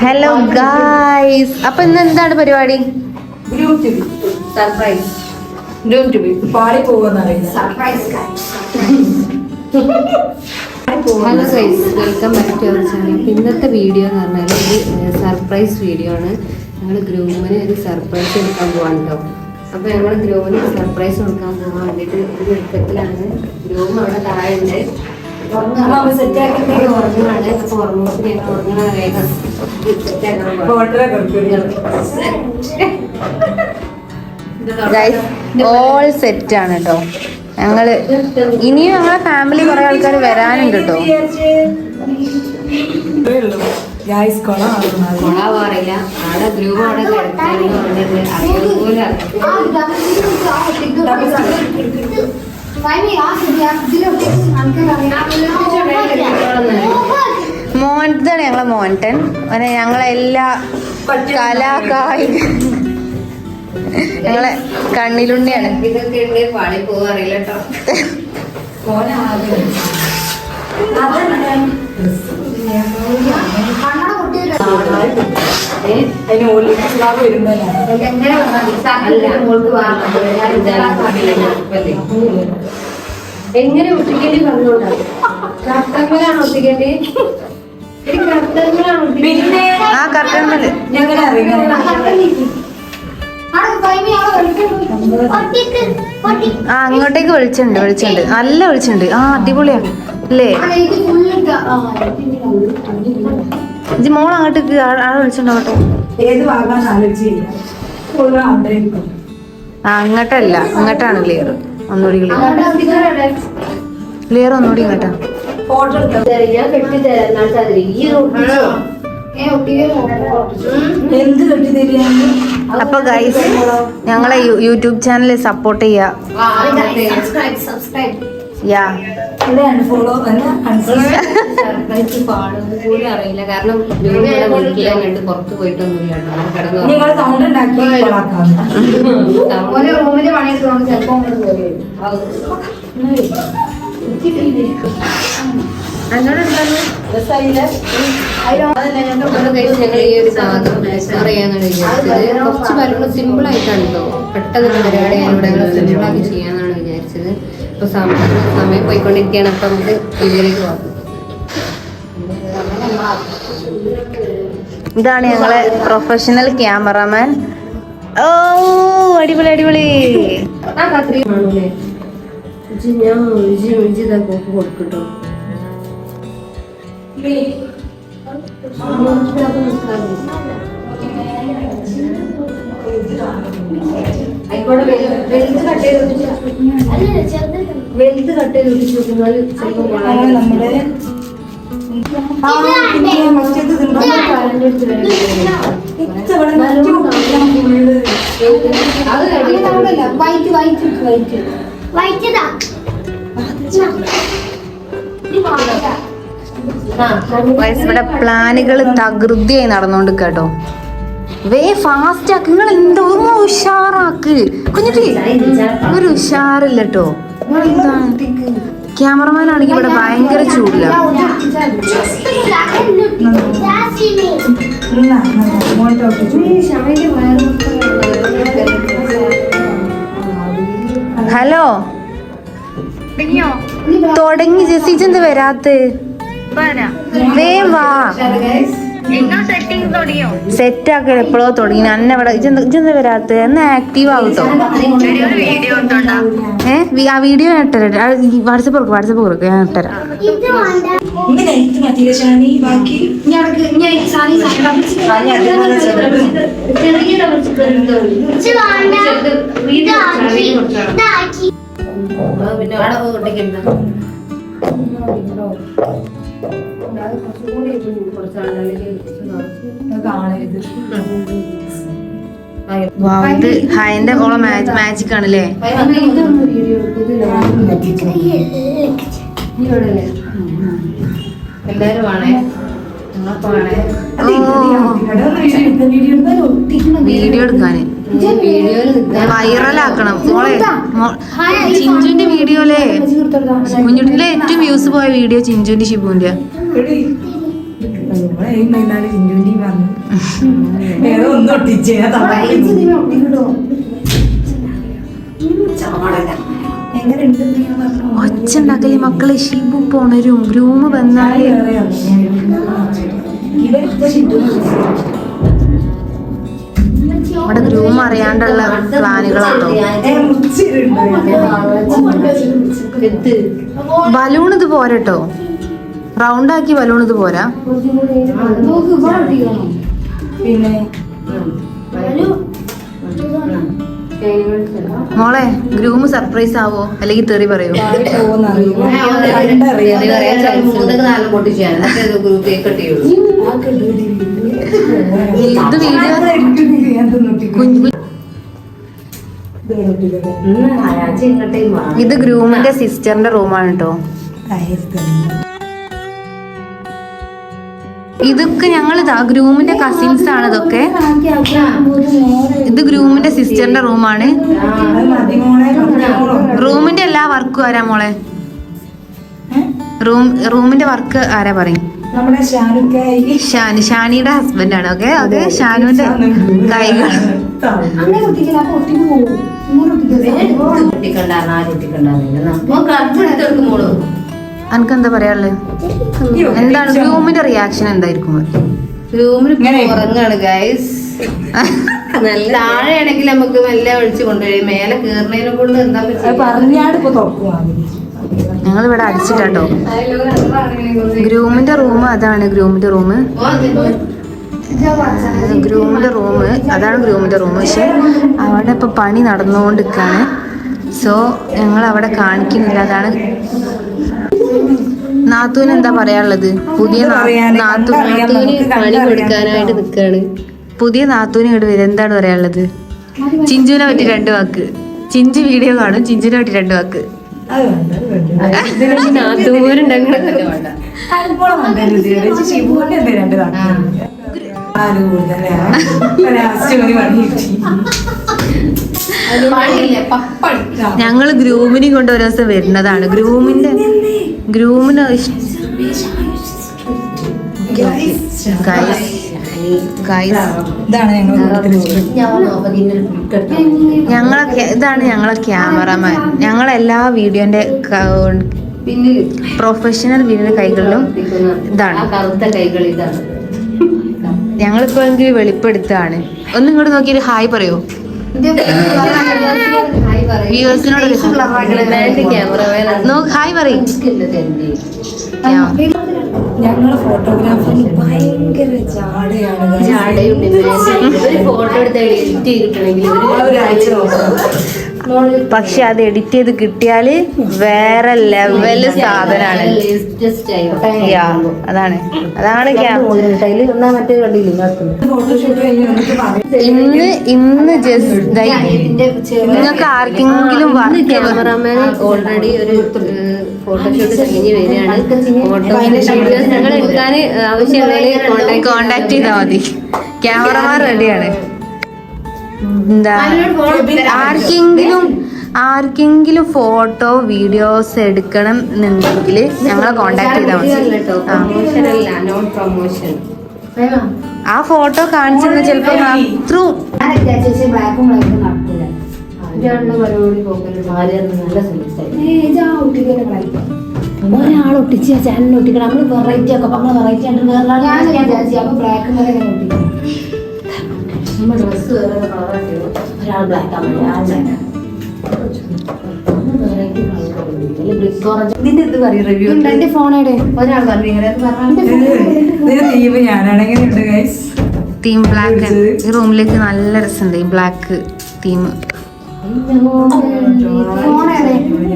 Hello guys അപ്പൊ ഇന്ന് എന്താണ് പരിപാടി? Surprise hello guys welcome back to our channel ഇന്നത്തെ വീഡിയോ എന്ന് പറഞ്ഞാൽ ഒരു സർപ്രൈസ് വീഡിയോ ആണ്. ഞങ്ങൾ ഗ്രൂമിന് ഒരു സർപ്രൈസ് കൊടുക്കാൻ പോവാണ് കേട്ടോ അപ്പോൾ ഞങ്ങൾ ഗ്രൂമിന് സർപ്രൈസ് കൊടുക്കാൻ പോകാൻ വേണ്ടിയിട്ട് ഒരു ഒരുക്കത്തിലാണ്. ഗ്രൂം അവിടെ താഴെ ഉണ്ട് ഓൾ സെറ്റ് ആണ് കേട്ടോ ഞങ്ങൾ ഇനിയും ഞങ്ങളെ ഫാമിലി കുറെ ആൾക്കാർ വരാനുണ്ട് കേട്ടോ ഗായ്സ് കൊള കൊളാവാറില്ല അവിടെ ഗ്രൂം അവിടെ കിടക്കാനെന്ന് പറഞ്ഞിട്ട് അറിയാൻ പോലും മോന്റാണ് ഞങ്ങളെ മോൻട്ടൻ അങ്ങനെ ഞങ്ങളെല്ലാ കലാകായിക ഞങ്ങളെ കണ്ണിലുണ്ണിയാണ്. ഇതൊക്കെ ഉണ്ട് പാടി പോവാറില്ല കേട്ടോ അതിന് വരുന്നതാണ്. എങ്ങനെ ഒട്ടിക്കേണ്ടി പറഞ്ഞോണ്ടാണ് കർത്തങ്ങളാണ് ഒട്ടിക്കേണ്ടി? കർത്തങ്ങളാണ് പിന്നെ ആ കർട്ടന്മേൽ ഞങ്ങൾ അറിയാം. ആ അങ്ങോട്ടേക്ക് വെളിച്ചുണ്ട് വെളിച്ചുണ്ട് നല്ല വെളിച്ചുണ്ട് ആ അടിപൊളിയാണ്. അല്ലേ? ഇജ്ജ് മോൾ അങ്ങോട്ടേക്ക് ആ- ആളെ വിളിച്ചിട്ടുണ്ടോട്ടെ ഏത് ഭാഗമാണ് ആലോചിച്ചില്ല. ഫുള്ള് അവിടെ ഇരിക്കും. ആ അങ്ങോട്ടല്ല. അങ്ങോട്ടാണ് ക്ലിയർ ഒന്നുകൂടി ക്ലിയർ ക്ലിയർ ഒന്നുകൂടി ഇങ്ങോട്ടാ. ഫോട്ടോ എന്ത് കെട്ടി തരികയാണ് അപ്പൊ ഗൈസ് ഞങ്ങളെ യൂട്യൂബ് ചാനൽ സപ്പോർട്ട് ചെയ്യാ. യാ അറിയില്ല. കാരണം പുറത്ത് പോയിട്ടൊന്നുമില്ല നിങ്ങൾ സൗണ്ട് ഉണ്ടാക്കി റൂമിൽ ചിലപ്പോ ഞങ്ങൾ ഈ ഒരു സാധനം വിചാരിച്ചത്. കുറച്ച് കാര്യങ്ങൾ സിമ്പിൾ ആയിട്ടാണ് കേട്ടോ. പെട്ടെന്ന് പരിപാടി ഞാനിവിടെ സിമ്പിൾ ആക്കി ചെയ്യാന്നാണ് വിചാരിച്ചത്. ഇപ്പൊ സമയം സമയം പോയിക്കൊണ്ടിരിക്കുകയാണ്. അപ്പൊ നമുക്ക് ഇതിലേക്ക് പോകാം ഇതാണ് ഞങ്ങളെ പ്രൊഫഷണൽ ക്യാമറമാൻ ഓ അടിപൊളി അടിപൊളി. ഞാൻ കൊടുക്കട്ടോ. വലുത് കട്ട് ചെയ്ത് വലുത് കട്ട് ചെയ്ത് ഒട്ടിച്ച് ചിലപ്പോൾ നമ്മുടെ മറ്റേത് വൈറ്റ് വൈറ്റ് വൈറ്റ്. ഇവിടെ പ്ലാനുകൾ തകൃതിയായി നടന്നുകൊണ്ട് കേട്ടോ വേ ഫാസ്റ്റ് ആക്ക്. നിങ്ങൾ എന്തോ ഉഷാറാക്ക്. കുഞ്ഞിട്ടി ഒരു ഉഷാറില്ല കേട്ടോ ക്യാമറമാൻ ആണെങ്കിൽ ഇവിടെ ഭയങ്കര ചൂടില്ല. ഹലോ? തുടങ്ങി ജെസ്സിച്ച് എന്ത് വരാത്ത? വേം വാ. സെറ്റ് ആക്കൽ എപ്പോഴോ തുടങ്ങി. അന്നെ ഇവിടെ ഇജെന്ത് വരാത്ത? എന്നാ ആക്റ്റീവ് ആവട്ടോ ഏ? വി- ആ വീഡിയോ ഞാൻ ഇട്ടുതരാം വാട്സപ്പ് കൊടുക്കും വാട്സപ്പ് കൊടുക്കും. ഞാൻ ഇട്ടരാ. പിന്നെ അവിടെ ഇത് ഹായന്റെ ഓളെ മാജിക് ആണല്ലേ എല്ലാരും ആണേ വീഡിയോ എടുക്കാന്. വൈറലാക്കണം. മോളെ. ചിഞ്ചുന്റെ വീഡിയോയിലെ കുഞ്ഞുട്ടിലെ ഏറ്റവും വ്യൂസ് പോയ വീഡിയോ ചിഞ്ചുന്റെ ഷിബുവിന്റെ ഒച്ച ഉണ്ടാക്കലേ മക്കളെ ഷിബു പോണരും ഗ്രൂമ് വന്നാൽ. നമ്മുടെ ഗ്രൂം അറിയാണ്ടുള്ള പ്ലാനുകളാട്ടോ. എത്ത് ബലൂൺ ഇത് പോരട്ടോ റൗണ്ട് ആക്കി ബലൂൺ ഇത് പോരാ. പിന്നെ മോളെ ഗ്രൂമ് സർപ്രൈസ് ആവോ? അല്ലെങ്കിൽ തെറി പറയോ? ഇത് വീഡിയോ ഇത് ഗ്രൂമിന്റെ സിസ്റ്ററിന്റെ റൂമാണ് കേട്ടോ. ഇതൊക്കെ ഞങ്ങൾ ഗ്രൂമിന്റെ കസിൻസ് ആണ് ഇതൊക്കെ. ഇത് ഗ്രൂമിന്റെ സിസ്റ്ററിന്റെ റൂമാണ്. റൂമിന്റെ എല്ലാ വർക്കും ആരാ മോളെ? റൂം റൂമിന്റെ വർക്ക് ആരാ പറയും? നമ്മുടെ ഷാനുക്കായി ഷാനു ഷാനിയുടെ ഹസ്ബൻഡ് ആണ് ഓക്കെ അതെ ഷാനുവിന്റെ കൈകൾ. എനിക്ക് എന്താ പറയാനുള്ളത് എന്താണ് റൂമിന്റെ റിയാക്ഷൻ എന്തായിരിക്കും? റൂമിൽ ഉറങ്ങാണ് ഗൈസ് നല്ല താഴെയാണെങ്കിൽ നമുക്ക് മെല്ലെ ഒഴിച്ചു കൊണ്ടുപോയി മേലെ കേറുന്നതിനെ കൊണ്ട് എന്താ പറഞ്ഞാട് ഇപ്പൊ തുറക്കുവാണ് ഞങ്ങൾ ഇവിടെ അടിച്ചിട്ടാട്ടോ. ഗ്രൂമിന്റെ റൂം അതാണ് ഗ്രൂമിന്റെ റൂം ഗ്രൂമിന്റെ റൂം അതാണ് ഗ്രൂമിന്റെ റൂം പക്ഷെ അവിടെ ഇപ്പൊ പണി നടന്നുകൊണ്ടിരിക്കാണ്. സോ ഞങ്ങൾ അവിടെ കാണിക്കുന്നില്ല. അതാണ് നാത്തൂന് എന്താ പറയാനുള്ളത്? പുതിയ നാത്തൂന് പണി കൊടുക്കാനായിട്ട് നിൽക്കുകയാണ് പുതിയ നാത്തൂന് ഇങ്ങോട്ട് വരും. എന്താണ് പറയാനുള്ളത്? ചിഞ്ചുവിനെ പറ്റി രണ്ട് വാക്ക്. ചിഞ്ചു വീഡിയോ കാണും. ചിഞ്ചുവിനെ പറ്റി രണ്ട് വാക്ക്. ഗ്രൂമിനെ. ശിവുവിന്റെ എന്തേ രണ്ട്. ആര്. ഞങ്ങൾ ഗ്രൂമിനെയും കൊണ്ട് ഒരു ദിവസം വരുന്നതാണ്. ഗ്രൂമിന്റെ ഗ്രൂമിന് ഇതാണ് ഞങ്ങളെ ഇതാണ് ഞങ്ങളെ ക്യാമറമാൻ. ഞങ്ങളെല്ലാ വീഡിയോന്റെ പ്രൊഫഷണൽ വീഡിയോന്റെ കൈകളിലും ഇതാണ്. ഞങ്ങളിപ്പോ വെളിപ്പെടുത്താണ്. ഒന്ന് ഇങ്ങോട്ട് നോക്കിയിട്ട് ഹായ് പറയൂ. വ്യൂവേഴ്സിനോട് നോക്ക് ഹായ് പറയും. ഞങ്ങൾ ഫോട്ടോഗ്രാഫി ഭയങ്കര ചാടയാണ് guys. ഒരു ഫോട്ടോ എടുത്ത് എഡിറ്റ് ചെയ്തിട്ടുണ്ടെങ്കിൽ ആ ഒരാഴ്ച നോക്കാം പക്ഷെ അത് എഡിറ്റ് ചെയ്ത് കിട്ടിയാൽ വേറെ ലെവൽ സാധനാണ്. യാ, അതാണ്. അതാണ് ഇന്ന് ഇന്ന് ജസ്റ്റ് നിങ്ങൾക്ക് ആർക്കെങ്കിലും ക്യാമറാമാൻ ഓൾറെഡി ഒരു ഫോട്ടോഷൂട്ട് കഴിഞ്ഞ് വരികയാണ്. ഫോട്ടോ വീഡിയോസ് ഞങ്ങൾ എടുക്കാൻ ആവശ്യമുള്ളതിൽ കോൺടാക്ട് കോണ്ടാക്ട് ചെയ്താൽ മതി. ക്യാമറമാൻ റെഡിയാണ് എന്താ? ആർക്കെങ്കിലും ആർക്കെങ്കിലും ഫോട്ടോ വീഡിയോസ് എടുക്കണം എന്നുണ്ടെങ്കിൽ ഞങ്ങളെ കോണ്ടാക്ട് ചെയ്താൽ മതി. ആ. പ്രൊമോഷൻ അല്ല. ആ ഫോട്ടോ കാണിച്ചെന്ന് ചിലപ്പോ ത്രൂ പരിപാടി ആര്യ നല്ല ഒരാൾ ഒട്ടിച്ച് ചാനൽ ഒട്ടിക്കണം. നമ്മൾ വെറൈറ്റി ഒക്കെ നമ്മൾ വെറൈറ്റി ആയിട്ട് വേറെ ഡ്രസ് വേറെ ഒരാൾ ബ്ലാക്ക് ഇതിന്റെ ഇത് പറയും റിവ്യൂ ഫോണേടെ ഒരാൾ പറഞ്ഞു ഇങ്ങനെ തീം ബ്ലാക്ക് ഈ റൂമിലേക്ക് നല്ല രസമുണ്ട്. ഈ ബ്ലാക്ക് തീം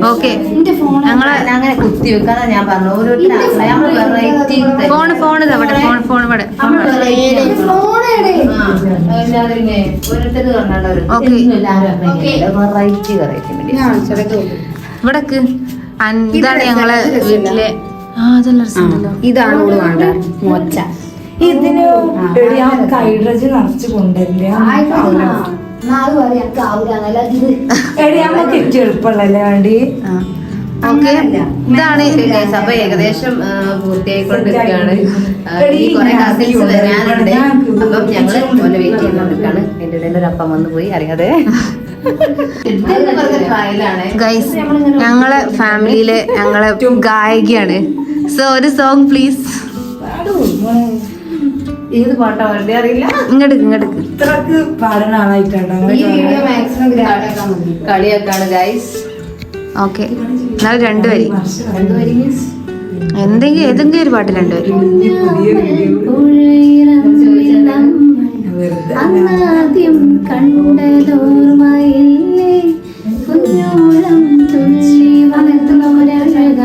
ഓക്കെ ഞങ്ങളെ അങ്ങനെ കുത്തി വെക്കാന്നാ ഞാൻ പറഞ്ഞു ഓരോരുത്തരും ഫോൺ ഫോൺ ഇതവിടെ ഫോൺ ഫോൺ ഇവിടെ ഇവിടക്ക് ഇതാണ് ഞങ്ങളെ വീട്ടിലെ ഇതാണ് വേണ്ട മൊച്ച ഇതിന് എടി വേണ്ടി? ഓക്കെ ഇതാണ് അപ്പൊ ഏകദേശം പൂർത്തിയായിക്കൊണ്ടിരിക്കുകയാണ്. ഈ കുറെ കസിൻസ് വരാനുണ്ട് അപ്പം ഞങ്ങൾ ഓലെ വെയിറ്റ് ചെയ്തുകൊണ്ടിരിക്കുകയാണ് എന്റെ ഇടയിൽ ഒരു അപ്പം വന്നു പോയി അറിയാതെ. ട്രയലാണ് ഗൈസ് ഞങ്ങളെ ഫാമിലിയിലെ ഞങ്ങളെ ഗായികയാണ്. സോ ഒരു സോങ് പ്ലീസ് ഏത് പാട്ടാ വേണ്ടേ അറിയില്ല. ഇങ്ങോട്ട് ഇങ്ങോട്ട് ഇത്രക്ക് പാടുന്ന ആളായിട്ടാണ് ഈ വീഡിയോ മാക്സിമം കളിയാക്കാണ് ഗൈസ് ഓക്കെ. എന്നാൽ രണ്ടു വരി. എന്തെങ്കിലും ഏതെങ്കിലും ഒരു പാട്ട് രണ്ടു വരി. അന്നാദ്യം കണ്ടതോർമ്മയില്ലേ? കുഞ്ഞോളം തുള്ളി വന്നോരഴക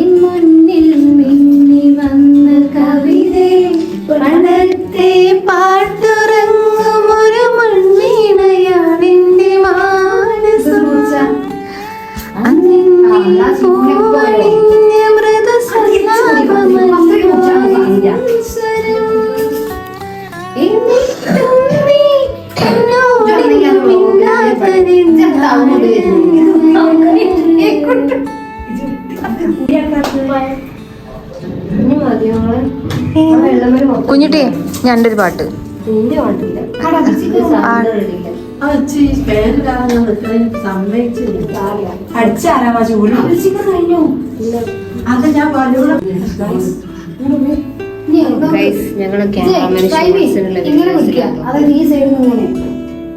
ഇൻ മുന്നിൽ പണ്ടത്തെ പാട്ടുറങ്ങും ഒരു മൺവീണയാണെന്റെ മാനസം അന്നിന്നെ പൂവണിഞ്ഞ സൈഡിൽ ഞാൻ ഇങ്ങനെ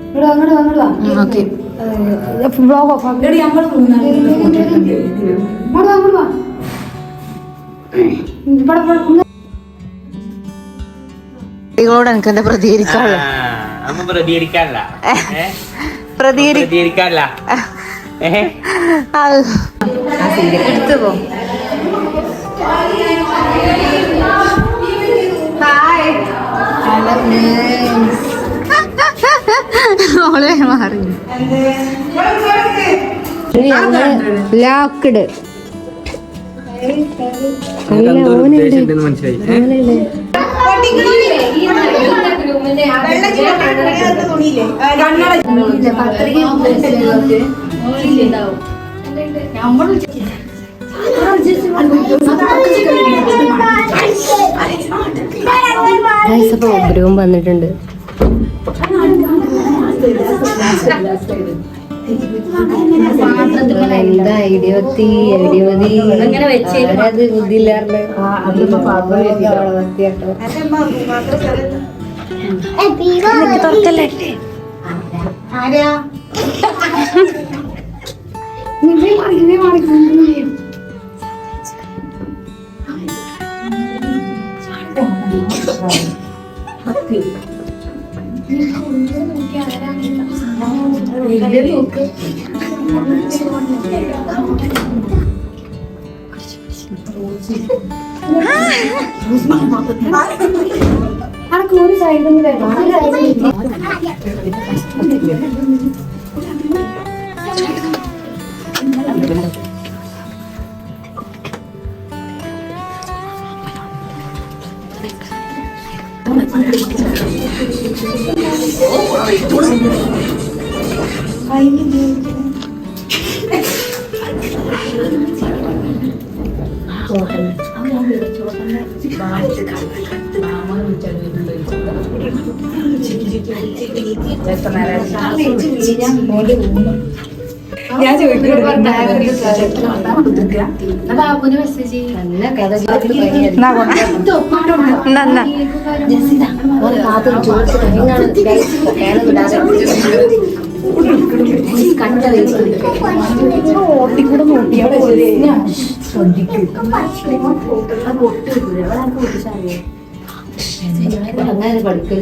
ഇവിടെ അങ്ങോട്ട് ഞങ്ങൾ വാ ഓക്കെ. ബ്ലോഗ് ഓഫ് ആക്കി എടി കുട്ടികളോട് എനിക്ക് എന്താ പ്രതികരിക്കാനുള്ള ഒന്നും പ്രതികരിക്കാനല്ല. പ്രതികരിക്കാനല്ല. ഏ? അത്. എടുത്തു പോ ഓളെ മാറി. ലോക്ക്ഡ് ഗൈസ് ഗ്രൂം വന്നിട്ടുണ്ട്. എന്താ ഇടിവത്തി ഇടിവതി അത് ബുദ്ധിയില്ലാണ്ട് അനക്ക് ഒരു സൈഡിൽ നിന്ന് വരണം ഒരു സൈഡിൽ നിന്ന് ഞാൻ ചോദിക്കുന്നത് ബാബുന് എങ്ങാണ് guys ഫാന് വിടാതെ കണ്ട വെയിറ്റ് അങ്ങനെ പഠിക്കൽ.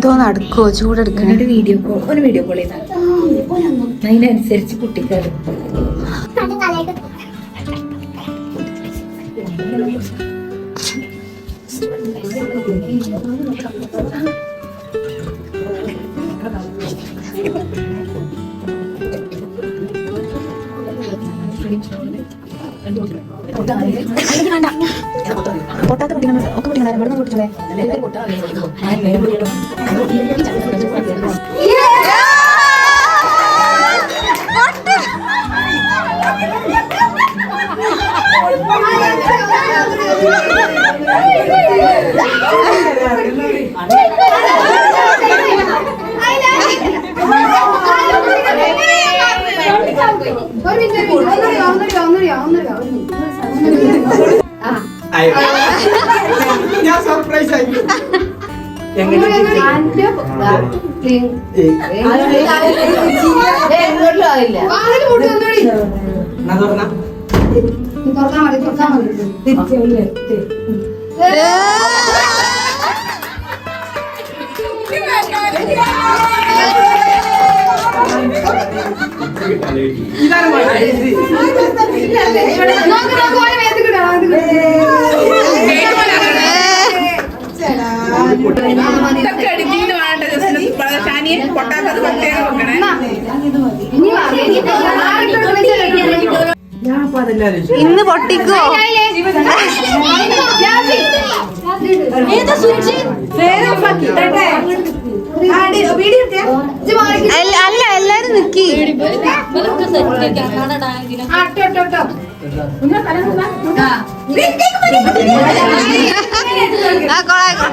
എന്തോ നടക്കോ ചൂടെടുക്കണ ഒരു വീഡിയോ കോൾ ഒരു വീഡിയോ കോൾ ചെയ്താൽ അതിനനുസരിച്ച് കുട്ടിക്കാരും വേണ്ട. കുട്ടിക്കാർ ഞാൻ ഇതാണ് മോളെ. ഇത്. ഞാൻ അപ്പൊ അതെല്ലാം ആലോചിച്ചു. ഇന്ന് പൊട്ടിക്കോ? അല്ല എല്ലാരും നിക്കി. ആ, കൊള്ളാം,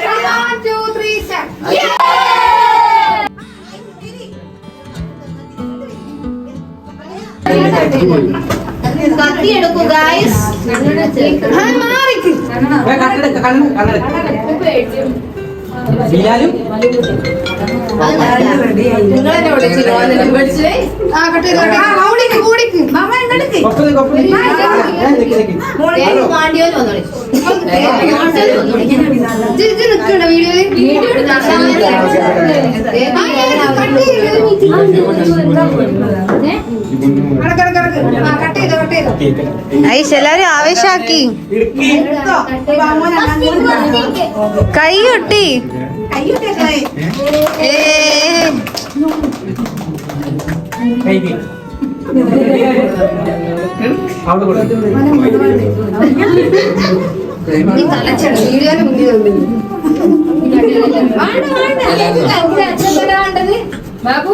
ഏ. കത്തിയെടുക്കൂ ഗായ്സ് ഏ, കണ്ണെടുക്ക, കണ്ണ്, കണ്ണെടുക്ക. ബിലാലും നിങ്ങളെന്നെ വിളിച്ചില്ലോ വിളിച്ചേ കൊപ്പത്, കൊപ്പത്. ഏ, നിക്ക്, നിക്ക്. വീഡിയോ വന്നു ഐഷ് എല്ലാരും ആവേശാക്കി കൈ കൊട്ടി. അവിടെ കൊടുക്ക്. ബാബു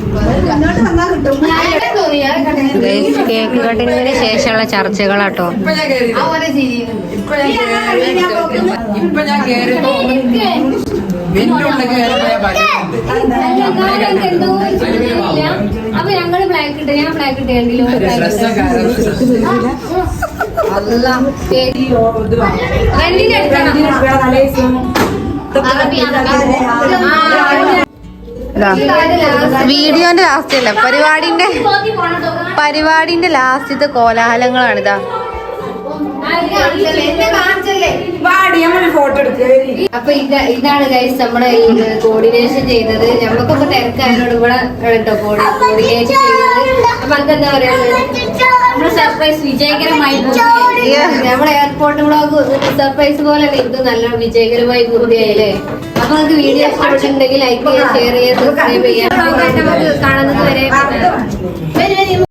കേക്ക് കട്ടിങ്ങിന് ശേഷമുള്ള ചർച്ചകളാട്ടോ. അപ്പൊ ഞങ്ങൾ ബ്ലാക്ക് ഇട്ട് ഞാൻ ബ്ലാക്ക് ഇട്ടെങ്കിലും ഡ്രസ്സൊക്കെ രണ്ടിന്റെ വീഡിയോന്റെ ലാസ്റ്റ് അല്ല പരിപാടിന്റെ പരിപാടിന്റെ ലാസ്റ്റത്തെ ഫോട്ടോ എടുക്കുക അപ്പൊ ഇത് ഇതാണ് ഗൈസ് നമ്മുടെ ഈ കോർഡിനേഷൻ ചെയ്തത്. ഞമ്മക്കൊക്കെ തിരക്കാരോട് ഇവിടെ കേട്ടോ കോർഡിനേറ്റ് ചെയ്തത്. അപ്പൊ നമുക്ക് എന്താ പറയാ? നമ്മുടെ സർപ്രൈസ് വിജയകരമായി. നമ്മുടെ എയർപോർട്ട് ബ്ലോഗ് സർപ്രൈസ് പോലെ ഇത് നല്ല വിജയകരമായി പൂർത്തിയായില്ലേ അപ്പൊ നിങ്ങൾക്ക് വീഡിയോ ഇഷ്ടപ്പെട്ടിട്ടുണ്ടെങ്കിൽ ലൈക്ക് ചെയ്യുക ഷെയർ ചെയ്യുക സബ്സ്ക്രൈബ് ചെയ്യുക. നമുക്ക് കാണുന്നത് വരെ.